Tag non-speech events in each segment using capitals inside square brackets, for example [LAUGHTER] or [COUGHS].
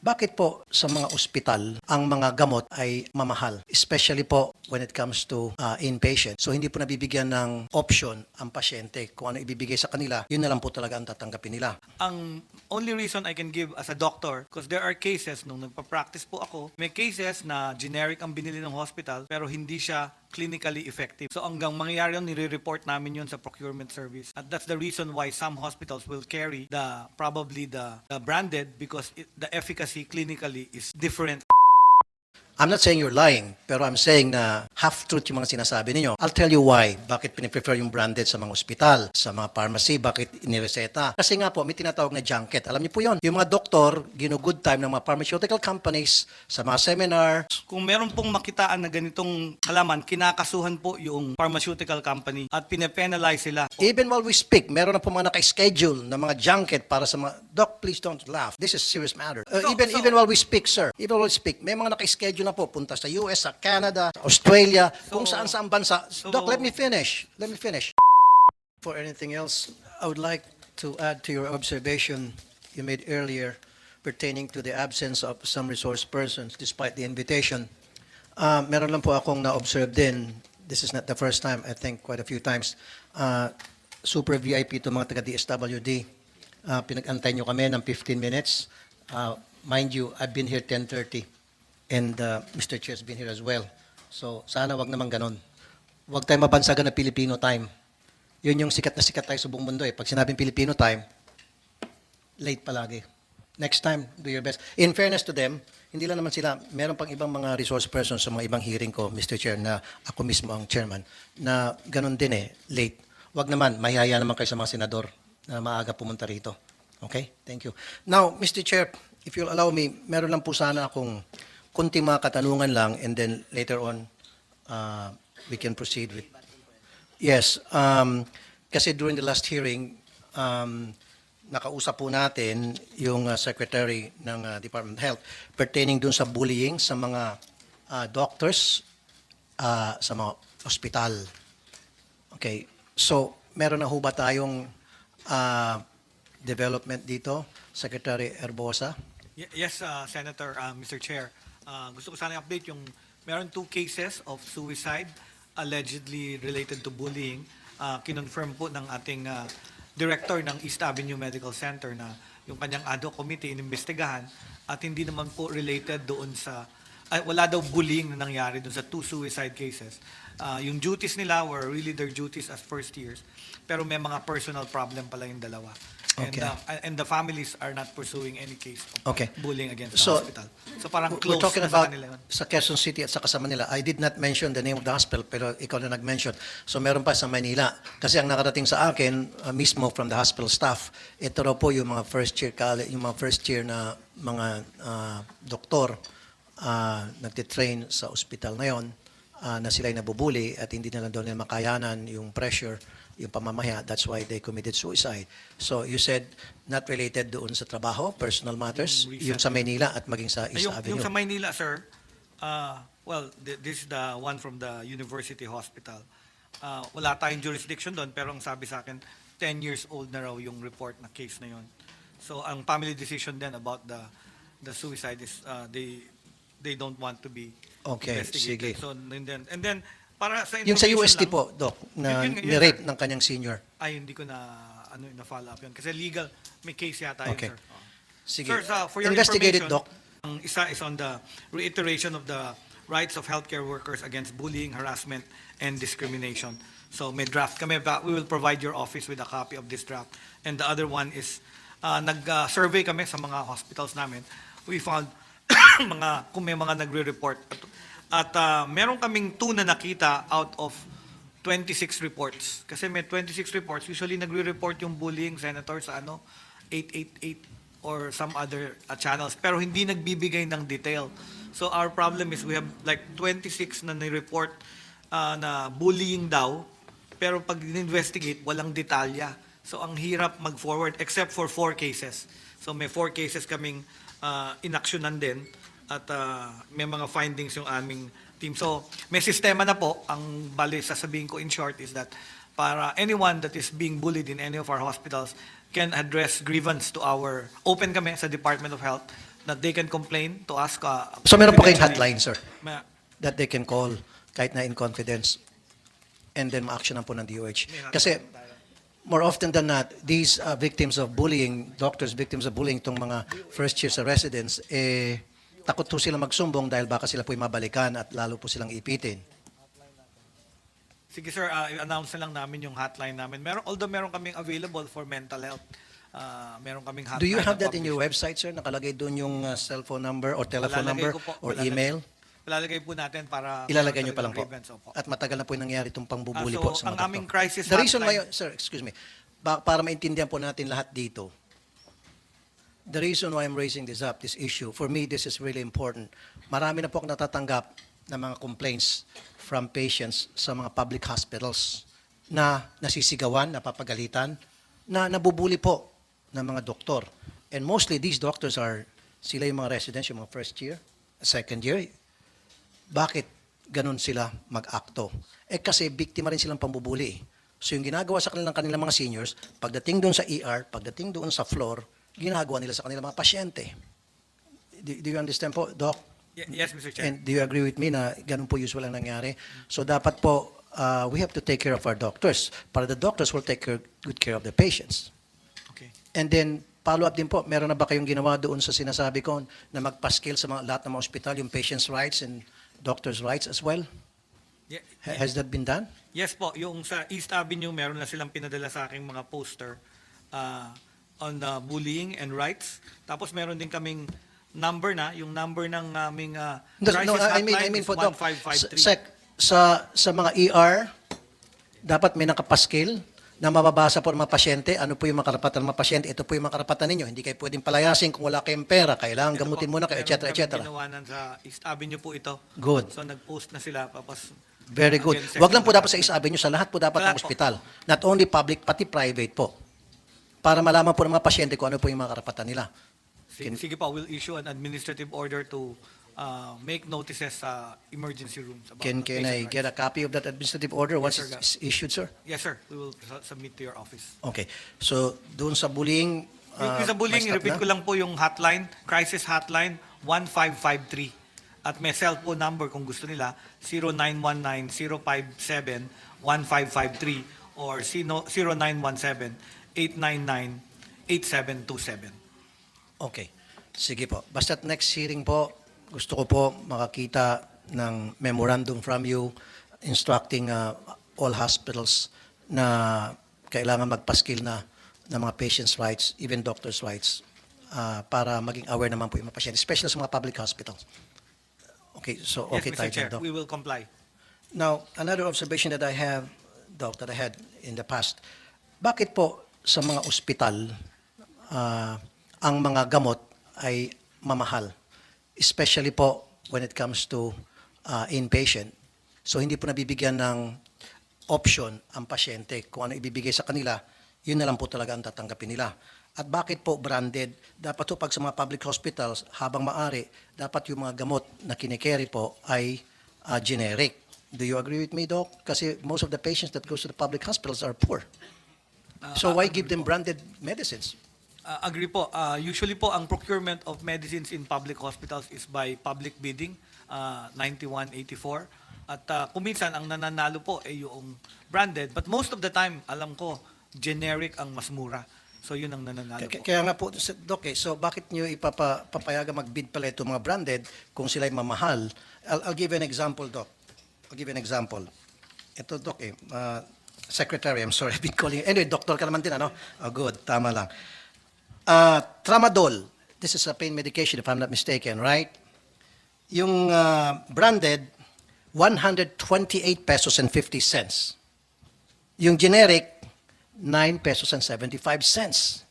Bakit po sa mga ospital ang mga gamot ay mamahal? Especially po when it comes to uh, inpatient. So hindi po nabibigyan ng option ang pasyente kung ano ibibigay sa kanila, yun na lang po talaga ang tatanggapin nila. Ang only reason I can give as a doctor, because there are cases, nung nagpa-practice po ako, may cases na generic ang binili ng hospital, pero hindi siya clinically effective. So hanggang mangyayari yun, nire-report namin yun sa procurement service. At that's the reason why some hospitals will carry the, probably the, the branded, because it, the efficacy clinically is different. I'm not saying you're lying, pero I'm saying na half-truth yung mga sinasabi ninyo. I'll tell you why. Bakit piniprefer yung branded sa mga ospital, sa mga pharmacy, bakit inireseta. Kasi nga po, may tinatawag na junket. Alam niyo po yon. Yung mga doktor, gino-good time ng mga pharmaceutical companies sa mga seminar, Kung meron pong makitaan na ganitong halaman, kinakasuhan po yung pharmaceutical company at pine-penalize sila. Even while we speak, meron na po mga naka-schedule na mga junket para sa mga, Doc, please don't laugh. This is serious matter. Uh, So- even so- even while we speak, sir, even while we speak, may mga naka-schedule na po punta sa US, sa Canada, sa Australia, kung So- saan-saan bansa. so- Doc, let me finish. Let me finish. For anything else, I would like to add to your observation you made earlier pertaining to the absence of some resource persons despite the invitation. Uh, meron lang po akong na-observe din, this is not the first time, I think quite a few times, uh, super VIP to mga taga-DSWD. Uh, pinag-antay nyo kami ng 15 minutes. Uh, mind you, I've been here 10.30 and uh, Mr. Chair's been here as well. So sana wag naman ganon. Wag tayo mabansagan na Filipino time. Yun yung sikat na sikat tayo sa buong mundo eh. Pag sinabing Filipino time, late palagi. Next time, do your best. In fairness to them, hindi lang naman sila, meron pang ibang mga resource persons sa mga ibang hearing ko, Mr. Chair, na ako mismo ang chairman, na ganun din eh, late. Wag naman, mahihaya naman kayo sa mga senador na maaga pumunta rito. Okay? Thank you. Now, Mr. Chair, if you'll allow me, meron lang po sana akong kunting mga katanungan lang and then later on, uh, we can proceed with Yes, um, kasi during the last hearing, um, nakausap po natin yung uh, Secretary ng uh, Department of Health pertaining dun sa bullying sa mga uh, doctors uh, sa mga ospital. Okay, so meron na ho ba tayong uh, development dito, Secretary Erbosa? Yes, uh, Senator, uh, Mr. Chair. Uh, gusto ko sana i-update yung meron two cases of suicide allegedly related to bullying. Uh, kinonfirm po ng ating uh, director ng East Avenue Medical Center na yung kanyang ad hoc committee inimbestigahan at hindi naman po related doon sa ay, wala daw bullying na nangyari doon sa two suicide cases. Uh, yung duties nila were really their duties as first years. Pero may mga personal problem pala yung dalawa. And, Okay. uh, and the families are not pursuing any case of Okay. bullying against So, the hospital. So parang We're close talking na sa about kanila yun. sa Quezon City at sa kasama nila. I did not mention the name of the hospital, pero ikaw na nag-mention. So meron pa sa Manila. Kasi ang nakarating sa akin, uh, mismo from the hospital staff, ito raw po yung mga first year college, yung mga first year na mga uh, doktor uh, nagtitrain sa ospital na yon uh, na sila'y nabubuli at hindi na lang daw nila makayanan yung pressure, yung pamamaya. That's why they committed suicide. So you said not related doon sa trabaho, personal matters, Yung yung sa Manila at maging sa East yung, Avenue. yung sa Maynila, sir, uh, well, th- this is the one from the University Hospital. Uh, wala tayong jurisdiction doon, pero ang sabi sa akin, 10 years old na raw yung report na case na yun. So, ang family decision then about the the suicide is uh, they they don't want to be Okay, sige. investigated. So, and then, and then, para sa Yung sa UST lang- po, Doc, na Yun- yun- yun, ni-rape ng kanyang senior. Ay, hindi ko na ano na follow up yun. Kasi legal, may case yata yun, Okay. sir. Oo. Sige. Sir, sa- for your Investigate it, Doc. Ang isa is on the reiteration of the rights of healthcare workers against bullying, harassment, and discrimination. So may draft kami, but we will provide your office with a copy of this draft. And the other one is, uh, nag-survey kami sa mga hospitals namin. We found [COUGHS] mga, kung may mga nagre-report. At, at uh, meron kaming two na nakita out of 26 reports. Kasi may 26 reports. Usually nagre-report yung bullying, Senator, sa ano, 888 or some other uh, channels. Pero hindi nagbibigay ng detail. So our problem is we have like 26 na ni-report uh, na bullying daw. Pero pag investigate walang detalya. So ang hirap mag-forward except for four cases. So may four cases kaming uh, inaksyonan din at uh, may mga findings yung aming team. So may sistema na po. Ang bali sasabihin ko in short is that para anyone that is being bullied in any of our hospitals can address grievance to our, open kami sa Department of Health that they can complain to us. uh, So meron po kayong hotline, sir, Ma- that they can call kahit na in confidence and then ma-actionan po ng DOH. May Kasi more often than not, these uh, victims of bullying, doctors victims of bullying, itong mga first year sa residents, eh, takot po sila magsumbong dahil baka sila po'y mabalikan at lalo po silang ipitin. Sige sir, uh, i-announce na lang namin yung hotline namin. Meron, although meron kaming available for mental health, uh, meron kaming hotline. Do you have that in your website, sir? Nakalagay doon yung uh, cellphone number or telephone number po, or palalagay- email? Palalagay po natin para... Ilalagay nyo pa lang po. At matagal na po yung nangyari itong pangbubuli Ah, so, po sa mga ang aming crisis The reason why, hotline- sir, excuse me, para maintindihan po natin lahat dito, the reason why I'm raising this up, this issue, for me, this is really important. Marami na po akong natatanggap ng mga complaints from patients sa mga public hospitals na nasisigawan, napapagalitan, na nabubuli po ng mga doktor. And mostly, these doctors are, sila yung mga residents, yung mga first year, second year, bakit ganun sila mag-akto? Eh kasi biktima rin silang pambubuli. So yung ginagawa sa kanilang kanilang mga seniors, pagdating doon sa ER, pagdating doon sa floor, ginagawa nila sa kanilang mga pasyente. Do, do you understand po, Doc? Ye- Yes, Mr. Chair. And do you agree with me na ganun po usual ang nangyari? So dapat po, uh, we have to take care of our doctors. Para the doctors will take care, good care of the patients. Okay. And then, follow up din po, meron na ba kayong ginawa doon sa sinasabi ko na magpa-scale sa mga, lahat ng mga ospital, yung patient's rights and doctor's rights as well? Ye- Ha- Has that been done? Yes po, yung sa East Avenue, meron na silang pinadala sa aking mga poster uh, on uh, bullying and rights. Tapos meron din kaming number na, yung number ng aming uh, No, crisis no, I mean, I hotline mean is po, Doc, 1553. Sec, sa, sa mga ER, dapat may nakapaskil na mababasa po ng mga pasyente, ano po yung mga karapatan ng mga pasyente, ito po yung mga karapatan ninyo. Hindi kayo pwedeng palayasin kung wala kayong pera, kailangan Ito gamutin po, muna kayo, meron etc. kaming etc. ginawanan sa East Avenue po ito. Good. So nag-post na sila, tapos Very good. Again, Wag lang po dapat sa East Avenue, sa lahat po dapat Sa ng lahat po. ospital. Not only public, pati private po para malaman po ng mga pasyente kung ano po yung mga karapatan nila. Sige, sige pa, we'll issue an administrative order to uh, make notices sa emergency rooms. About Can, can I rights. get a copy of that administrative order once sir, it's issued, sir? Yes, sir. We will su- submit to your office. Okay. So, doon sa bullying, uh, sa bullying, repeat na? ko lang po yung hotline, crisis hotline 1553. At may cellphone number kung gusto nila, 0919-057-1553 or 0917 0998-899-8727. Okay. Sige po. Basta't next hearing po, gusto ko po makakita ng memorandum from you instructing uh, all hospitals na kailangan magpaskil na ng mga patients' rights, even doctors' rights, uh, para maging aware naman po yung mga pasyente, especially sa mga public hospitals. Okay, so okay yes, Mr. tayo Chair, we will comply. Now, another observation that I have, Doc, that I had in the past, bakit po sa mga ospital, ah, ang mga gamot ay mamahal? Especially po when it comes to ah, inpatient. So, hindi po nabibigyan ng option ang pasyente kung ano ibibigay sa kanila, yun na lang po talaga ang tatanggapin nila. At bakit po branded? Dapat po pag sa mga public hospitals, habang maari, dapat yung mga gamot na kinikerry po ay ah, generic. Do you agree with me, Doc? Kasi most of the patients that goes to the public hospitals are poor. Uh, So uh, why give them branded medicines? Uh, agree po. Uh, usually po, ang procurement of medicines in public hospitals is by public bidding, uh, 9184. At uh, kuminsan, ang nananalo po ay yung branded. But most of the time, alam ko, generic ang mas mura. So yun ang nananalo Kaya, po. kaya nga po, Doc, eh, so bakit nyo ipapayaga mag-bid pala itong mga branded kung sila'y mamahal? I'll, I'll give an example, Doc. I'll give an example. Ito, Doc, eh, uh, Secretary, I'm sorry, [LAUGHS] I've been calling. Anyway, doctor ka naman din, ano? Oh, good, tama lang. Uh, tramadol, this is a pain medication if I'm not mistaken, right? Yung uh, branded, 128 pesos and 50 cents. Yung generic, 9 pesos and 75 cents.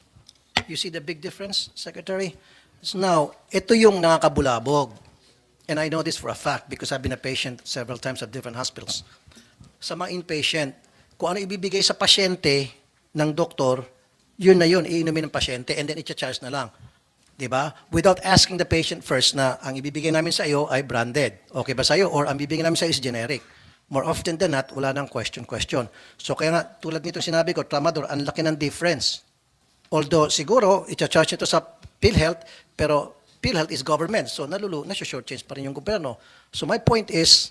You see the big difference, Secretary? So now, ito yung nakakabulabog. And I know this for a fact because I've been a patient several times at different hospitals. Sa mga inpatient, kung ano ibibigay sa pasyente ng doktor, yun na yun, iinumin ng pasyente and then i-charge na lang. 'Di ba? Without asking the patient first na ang ibibigay namin sa iyo ay branded. Okay ba sa iyo? Or ang bibigay namin sa iyo is generic. More often than not, wala nang question-question. So kaya nga, tulad nito sinabi ko, Tramador, ang laki ng difference. Although siguro, i-charge ito sa PhilHealth, pero PhilHealth is government. So nalulu, nasa-shortchange pa rin yung gobyerno. So my point is,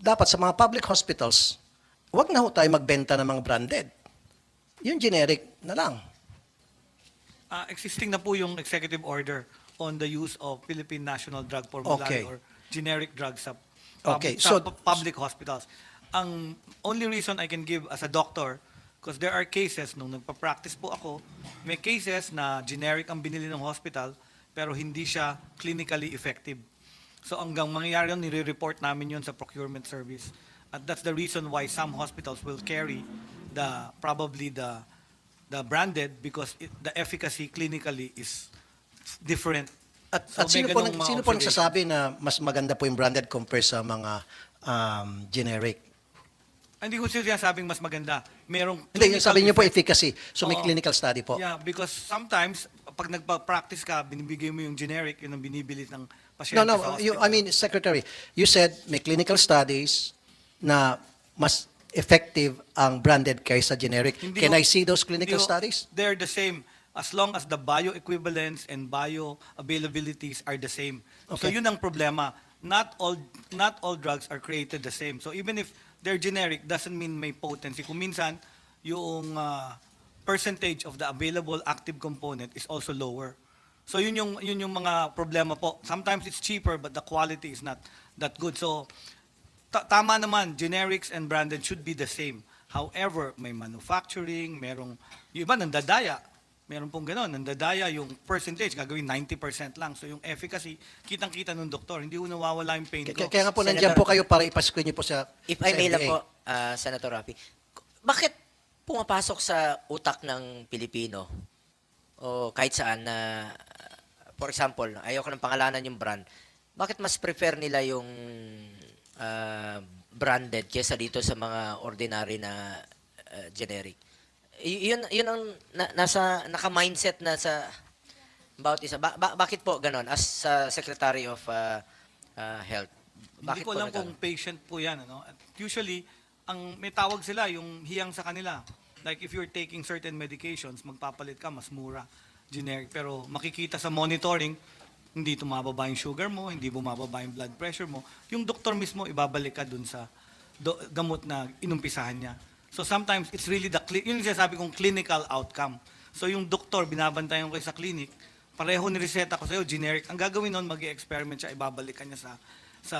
dapat sa mga public hospitals, wag na ho tayo magbenta ng mga branded. Yung generic na lang. Ah, existing na po yung executive order on the use of Philippine National Drug Formulary Okay. or generic drugs sa, pub- Okay, sa so- pu- public hospitals. Ang only reason I can give as a doctor, because there are cases, nung nagpa-practice po ako, may cases na generic ang binili ng hospital, pero hindi siya clinically effective. So hanggang mangyayari yun, nire-report namin yun sa procurement service. At that's the reason why some hospitals will carry the, probably the, the branded because it, the efficacy clinically is different. At, So at may sino po, mga sino po nagsasabi na mas maganda po yung branded compare sa mga um, generic? Hindi ko siya sinasabing mas maganda. Merong Hindi, yung sabi niyo po efficacy. So may Oo. clinical study po. Yeah, because sometimes, pag nagpa-practice ka, binibigay mo yung generic, yun ang binibili ng pasyente No, no, sa you. I mean, Secretary, you said may clinical studies na mas effective ang branded kaysa generic. Hindi Can ho- I see those clinical hindi ho- studies? They're the same. As long as the bioequivalence and bioavailabilities are the same. So Okay. yun ang problema. Not all not all drugs are created the same. So even if they're generic, doesn't mean may potency. Kung minsan, yung ah, percentage of the available active component is also lower. So yun yung yun yung mga problema po. Sometimes it's cheaper but the quality is not that good. So tama naman, generics and branded should be the same. However, may manufacturing, merong, yung iba nandadaya. Meron pong gano'n, nandadaya yung percentage, gagawin 90% lang. So yung efficacy, kitang-kita ng doktor, hindi ko nawawala yung pain Kaya, ko. kaya nga po Senator- nandiyan po kayo para ipascreen niyo po sa If sa I may lang FDA. po, ah, Senator Rafi, bakit pumapasok sa utak ng Pilipino o kahit saan na, for example, ayoko ng pangalanan yung brand, bakit mas prefer nila yung ah, branded kesa dito sa mga ordinary na ah, generic? Y- yun, yun ang na- nasa, naka-mindset na sa bawat isa. Ba- ba- bakit po ganon as ah, Secretary of ah, ah, Health? Hindi ko po alam nagano? kung patient po yan. Ano? At Usually, ang may tawag sila, yung hiyang sa kanila. Like if you're taking certain medications, magpapalit ka, mas mura, generic. Pero makikita sa monitoring, hindi tumababa yung sugar mo, hindi bumababa yung blood pressure mo. Yung doktor mismo, ibabalik ka dun sa do- gamot na inumpisahan niya. So sometimes, it's really the, yun yung sinasabi kong clinical outcome. So yung doktor, binabantayan ko sa clinic, pareho ni reseta ko sa'yo, generic. Ang gagawin nun, mag experiment siya, ibabalik ka niya sa sa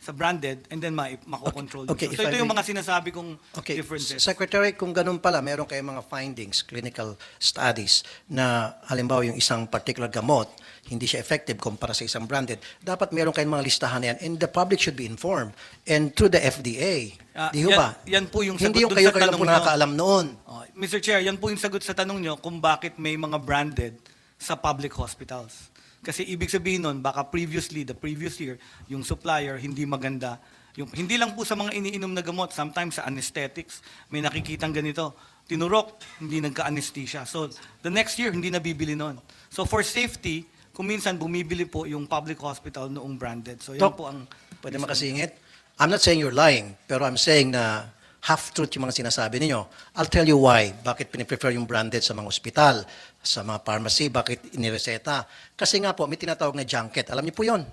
sa branded and then ma makokontrol Okay, okay, so, ito yung may- mga sinasabi kong Okay, differences Secretary, kung ganun pala, meron kayong mga findings, clinical studies, na halimbawa yung isang particular gamot, hindi siya effective kumpara sa isang branded, dapat meron kayong mga listahan na yan and the public should be informed. And through the FDA, Ah, di ho yan- ba? yan po yung Hindi sagot yung dun kayo sa kayo lang tanong po nyo. nakakaalam noon. Oh, Mr. Chair, yan po yung sagot sa tanong nyo kung bakit may mga branded sa public hospitals. Kasi ibig sabihin nun, baka previously, the previous year, yung supplier hindi maganda. Yung, hindi lang po sa mga iniinom na gamot, sometimes sa anesthetics, may nakikitang ganito. Tinurok, hindi nagka-anesthesia. So, the next year, hindi nabibili nun. So, for safety, kung minsan bumibili po yung public hospital noong branded. So, yan Doc, po ang... Pwede makasingit? I'm not saying you're lying, pero I'm saying na half-truth yung mga sinasabi ninyo. I'll tell you why. Bakit piniprefer yung branded sa mga ospital, sa mga pharmacy, bakit inireseta. Kasi nga po, may tinatawag na junket. Alam niyo po yon.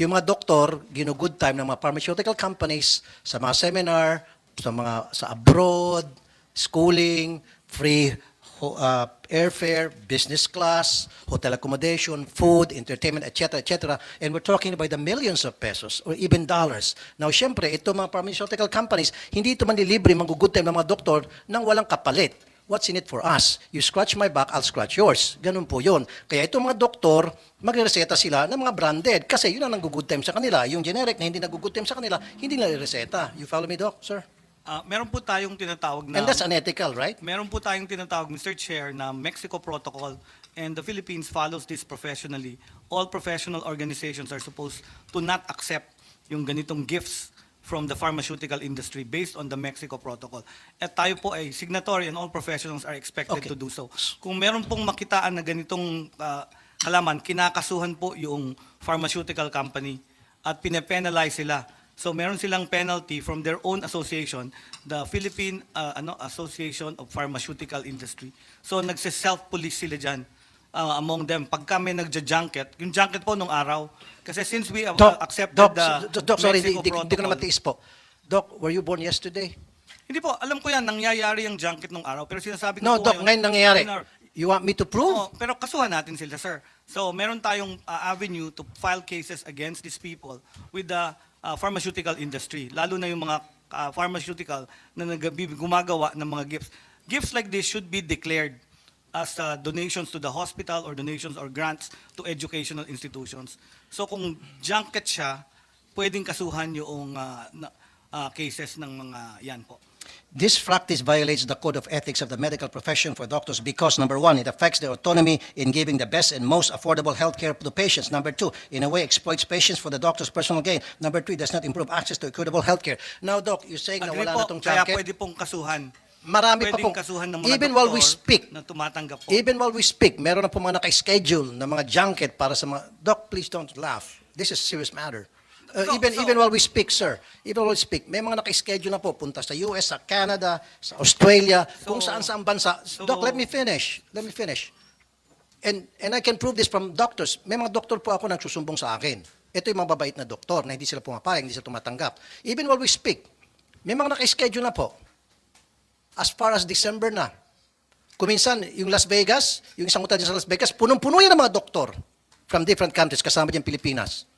Yung mga doktor, gino-good time ng mga pharmaceutical companies sa mga seminar, sa mga sa abroad, schooling, free uh, airfare, business class, hotel accommodation, food, entertainment, etc., etc. And we're talking about the millions of pesos or even dollars. Now, syempre, ito mga pharmaceutical companies, hindi ito manlilibre, manggugood time ng mga doktor nang walang kapalit. What's in it for us? You scratch my back, I'll scratch yours. Ganun po yun. Kaya itong mga doktor, magreseta sila ng mga branded kasi yun ang nanggugood time sa kanila. Yung generic na hindi nanggugood time sa kanila, hindi nila reseta. You follow me, Doc, sir? Ah, meron po tayong tinatawag na... And that's unethical, right? Meron po tayong tinatawag, Mr. Chair, na Mexico Protocol and the Philippines follows this professionally. All professional organizations are supposed to not accept yung ganitong gifts from the pharmaceutical industry based on the Mexico Protocol. At tayo po ay signatory and all professionals are expected Okay. to do so. Kung meron pong makitaan na ganitong ah, halaman, kinakasuhan po yung pharmaceutical company at pinapenalize sila. So meron silang penalty from their own association, the Philippine uh, ano Association of Pharmaceutical Industry. So nagse-self-police sila diyan. uh, among them pagka may nagja-junket, yung junket po nung araw, kasi since we have Doc, uh, accepted Doc, the Doc, Doc, sorry, di, Mexico di, di ko na matiis po. Doc, were you born yesterday? Hindi po, alam ko yan, nangyayari yung junket nung araw, pero sinasabi ko No, po Doc, ngayon nangyayari. You want me to prove? Oo, pero kasuhan natin sila, sir. So, meron tayong uh, avenue to file cases against these people with the uh, pharmaceutical industry, lalo na yung mga uh, pharmaceutical na gumagawa ng mga gifts. Gifts like this should be declared as uh, donations to the hospital or donations or grants to educational institutions. So, kung junket siya, pwedeng kasuhan yung uh, uh, cases ng mga yan po. This practice violates the code of ethics of the medical profession for doctors because, number one, it affects their autonomy in giving the best and most affordable health care to patients. Number two, in a way, exploits patients for the doctor's personal gain. Number three, does not improve access to equitable health care. Now, Doc, you're saying na Agree wala po, na itong kaya pwede pong kasuhan. Marami pa Pwedeng pong, kasuhan ng mga even while we doktor speak, na tumatanggap po. even while we speak, meron na po mga naka-schedule na mga junket para sa mga, Doc, please don't laugh. This is serious matter. Uh, So- even so- even while we speak, sir, even while we speak, may mga naka-schedule na po, punta sa US, sa Canada, sa Australia, kung So- saan-saan bansa. so- Doc, let me finish. Let me finish. And, and I can prove this from doctors. May mga doktor po ako nagsusumbong sa akin. Ito yung mga babait na doktor na hindi sila pumapayag, hindi sila tumatanggap. Even while we speak, may mga naka-schedule na po. As far as December na. Kuminsan, yung Las Vegas, yung isang hotel sa Las Vegas, punong-puno yan ng mga doktor from different countries, kasama dyan Pilipinas.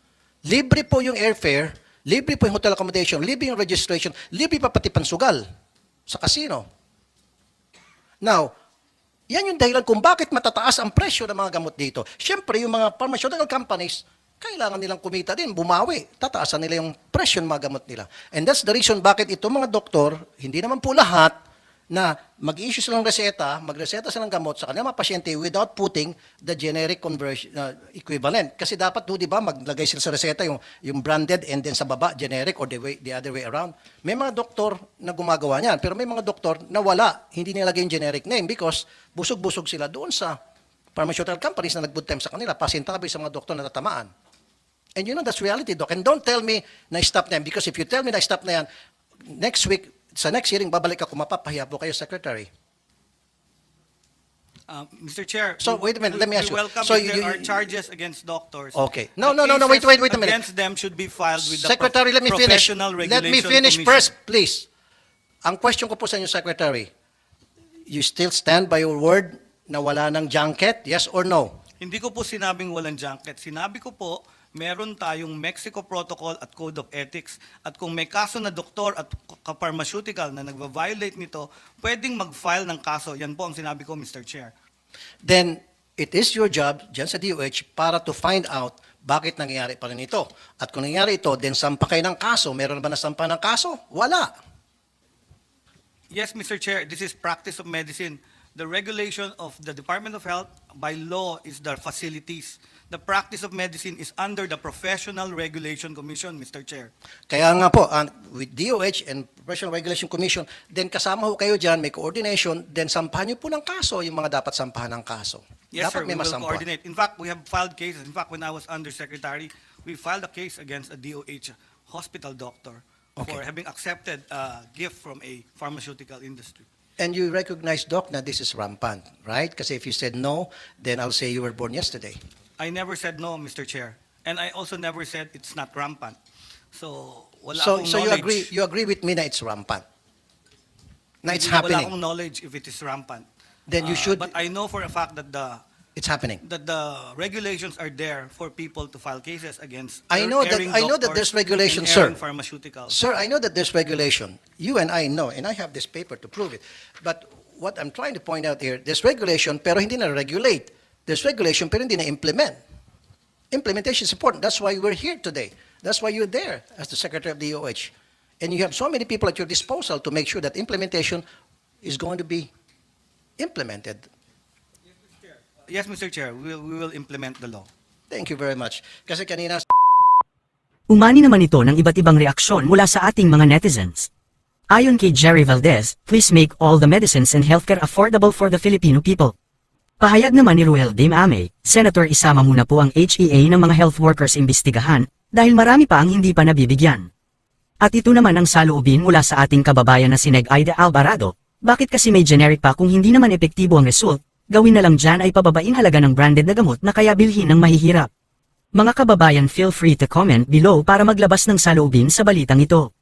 Libre po yung airfare, libre po yung hotel accommodation, libre yung registration, libre pa pati pansugal sa casino. Now, yan yung dahilan kung bakit matataas ang presyo ng mga gamot dito. Siyempre, yung mga pharmaceutical companies, kailangan nilang kumita din, bumawi. Tataasan nila yung presyo ng mga gamot nila. And that's the reason bakit itong mga doktor, hindi naman po lahat, na mag-issue silang reseta, magreseta silang gamot sa kanilang mga pasyente without putting the generic conversion uh, equivalent. Kasi dapat, do, di ba, maglagay sila sa reseta yung, yung branded and then sa baba, generic or the, way, the other way around. May mga doktor na gumagawa niyan, pero may mga doktor na wala, hindi nilagay yung generic name because busog-busog sila doon sa pharmaceutical companies na nag-good time sa kanila, pasintabi sa mga doktor na tatamaan. And you know, that's reality, Doc. And don't tell me na stop na yan because if you tell me na stop na yan, next week, sa next hearing, babalik ako, mapapahiya po kayo, Secretary. Uh, Mr. Chair. So, we- wait a minute, let me ask we you. welcome So if you- there are you- charges against doctors. Okay. No, no, no, no, wait, wait, wait a minute. Against them should be filed with the Secretary, let me finish. Let me finish Commission. first, please. Ang question ko po sa inyo, Secretary, you still stand by your word na wala ng junket? Yes or no? Hindi ko po sinabing walang junket. Sinabi ko po, meron tayong Mexico Protocol at Code of Ethics. At kung may kaso na doktor at ka-pharmaceutical na nagva-violate nito, pwedeng mag-file ng kaso. Yan po ang sinabi ko, Mr. Chair. Then, it is your job dyan sa DOH para to find out bakit nangyayari pa rin ito. At kung nangyayari ito, then sampa kayo ng kaso. Meron ba nasampa ng kaso? Wala. Yes, Mr. Chair, this is practice of medicine. The regulation of the Department of Health by law is the facilities. The practice of medicine is under the Professional Regulation Commission, Mr. Chair. Kaya nga po, uh, with DOH and Professional Regulation Commission, then kasama ho kayo dyan, may coordination, then sampahan niyo po ng kaso yung mga dapat sampahan ng kaso. Yes, dapat sir, we may will coordinate. In fact, we have filed cases. In fact, when I was undersecretary, we filed a case against a DOH hospital doctor for Okay. having accepted a gift from a pharmaceutical industry. And you recognize, Doc, na this is rampant, right? Kasi if you said no, then I'll say you were born yesterday. I never said no, Mr. Chair. And I also never said it's not rampant. So, wala So, akong so you knowledge. agree, you agree with me na it's rampant? Na it's Wala happening? akong knowledge if it is rampant. Then you Uh, should, But I know for a fact that the it's happening. that the regulations are there for people to file cases against I know that- erring I know that doctors there's regulation, and sir. erring pharmaceuticals. Sir, I know that there's regulation. You and I know, and I have this paper to prove it. But what I'm trying to point out here, there's regulation pero hindi na regulate. There's regulation pero hindi na implement. Implementation is important. That's why we're here today. That's why you're there as the Secretary of DOH. And you have so many people at your disposal to make sure that implementation is going to be implemented. Yes, Mr. Chair, we will, we will implement the law. Thank you very much. Kasi kanina Umani naman ito ng iba't ibang reaksyon mula sa ating mga netizens. Ayon kay Jerry Valdez, please make all the medicines and healthcare affordable for the Filipino people. Pahayag naman ni Ruel Ame, Senator isama muna po ang HEA ng mga health workers imbestigahan dahil marami pa ang hindi pa nabibigyan. At ito naman ang saloobin mula sa ating kababayan na si Neg Aida Alvarado, bakit kasi may generic pa kung hindi naman epektibo ang result, gawin na lang dyan ay pababain halaga ng branded na gamot na kaya bilhin ng mahihirap. Mga kababayan feel free to comment below para maglabas ng saloobin sa balitang ito.